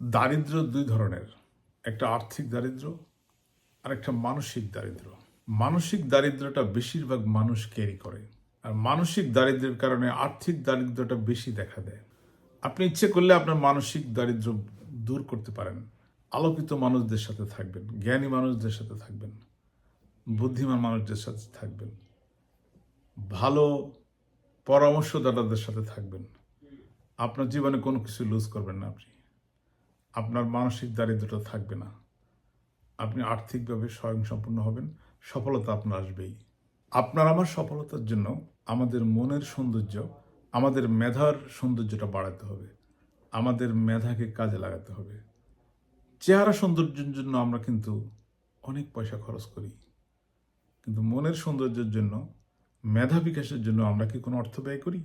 দারিদ্র দুই ধরনের, একটা আর্থিক দারিদ্র আর একটা মানসিক দারিদ্র। মানসিক দারিদ্রটা বেশিরভাগ মানুষ ক্যারি করে আর মানসিক দারিদ্রের কারণে আর্থিক দারিদ্রটা বেশি দেখা দেয়। আপনি ইচ্ছে করলে আপনার মানসিক দারিদ্র দূর করতে পারেন। আলোকিত মানুষদের সাথে থাকবেন, জ্ঞানী মানুষদের সাথে থাকবেন, বুদ্ধিমান মানুষদের সাথে থাকবেন, ভালো পরামর্শদাতাদের সাথে থাকবেন। আপনার জীবনে কোনো কিছু লুজ করবেন না আপনি। আপনার মানসিক দারিদ্রতা থাকবে না। আপনি আর্থিকভাবে স্বয়ংসম্পূর্ণ হবেন, সফলতা আপনার আসবেই। আপনার আমার সফলতার জন্য আমাদের মনের সৌন্দর্য, আমাদের মেধার সৌন্দর্যটা বাড়াতে হবে। আমাদের মেধাকে কাজে লাগাতে হবে। চেহারা সৌন্দর্যের জন্য আমরা কিন্তু অনেক পয়সা খরচ করি। কিন্তু মনের সৌন্দর্যের জন্য, মেধা বিকাশের জন্য আমরা কি কোনো অর্থ ব্যয় করি?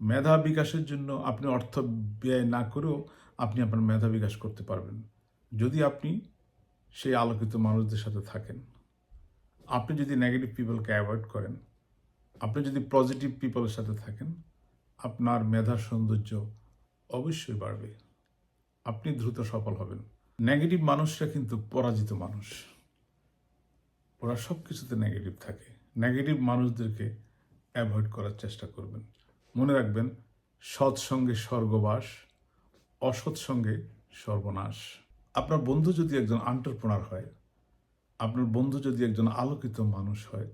মেধা বিকাশের জন্য আপনি অর্থ ব্যয় না করেও আপনি আপনার মেধা বিকাশ করতে পারবেন। যদি আপনি সেই আলোকিত মানুষদের সাথে থাকেন, আপনি যদি নেগেটিভ পিপলকে অ্যাভয়েড করেন, আপনি যদি পজিটিভ পিপলের সাথে থাকেন, আপনার মেধার সৌন্দর্য অবশ্যই বাড়বে। আপনি দ্রুত সফল হবেন। নেগেটিভ মানুষরা কিন্তু পরাজিত মানুষ। ওরা সব কিছুতে নেগেটিভ থাকে। নেগেটিভ মানুষদেরকে অ্যাভয়েড করার চেষ্টা করবেন। মনে রাখবেন, সৎসঙ্গে স্বর্গবাস অসৎ সঙ্গে সর্বনাশ। আপনার বন্ধু যদি একজন আন্টারপ্রনার হয়, আপনার বন্ধু যদি একজন আলোকিত মানুষ হয়,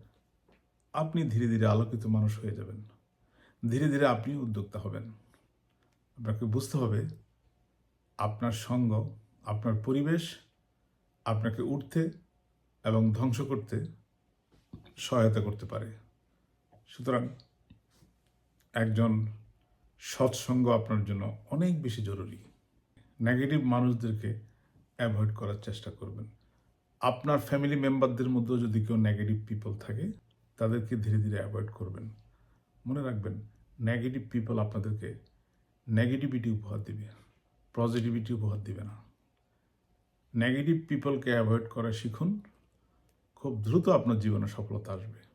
আপনি ধীরে ধীরে আলোকিত মানুষ হয়ে যাবেন। ধীরে ধীরে আপনি উদ্যোক্তা হবেন। আপনাকে বুঝতে হবে, আপনার সঙ্গ, আপনার পরিবেশ আপনাকে উঠতে এবং ধ্বংস করতে সহায়তা করতে পারে। সুতরাং একজন সৎসঙ্গ আপনার জন্য অনেক বেশি জরুরি। নেগেটিভ মানুষদেরকে অ্যাভয়েড করার চেষ্টা করবেন। আপনার ফ্যামিলি মেম্বারদের মধ্যেও যদি কেউ নেগেটিভ পিপল থাকে, তাদেরকে ধীরে ধীরে অ্যাভয়েড করবেন। মনে রাখবেন নেগেটিভ পিপল আপনাদেরকে নেগেটিভিটি উপহার দিবে পজিটিভিটি উপহার দিবে না। নেগেটিভ পিপলকে অ্যাভয়েড করা শিখুন, খুব দ্রুত আপনার জীবনে সফলতা আসবে।